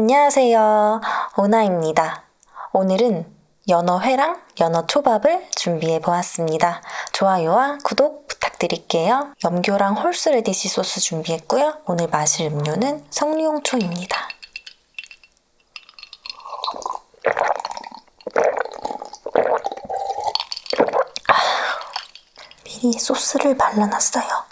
안녕하세요. 오나입니다. 오늘은 연어회랑 연어 초밥을 준비해 보았습니다. 좋아요와 구독 부탁드릴게요. 염교랑 홀스 레디시 소스 준비했고요. 오늘 마실 음료는 석류홍초입니다. 아, 미리 소스를 발라놨어요.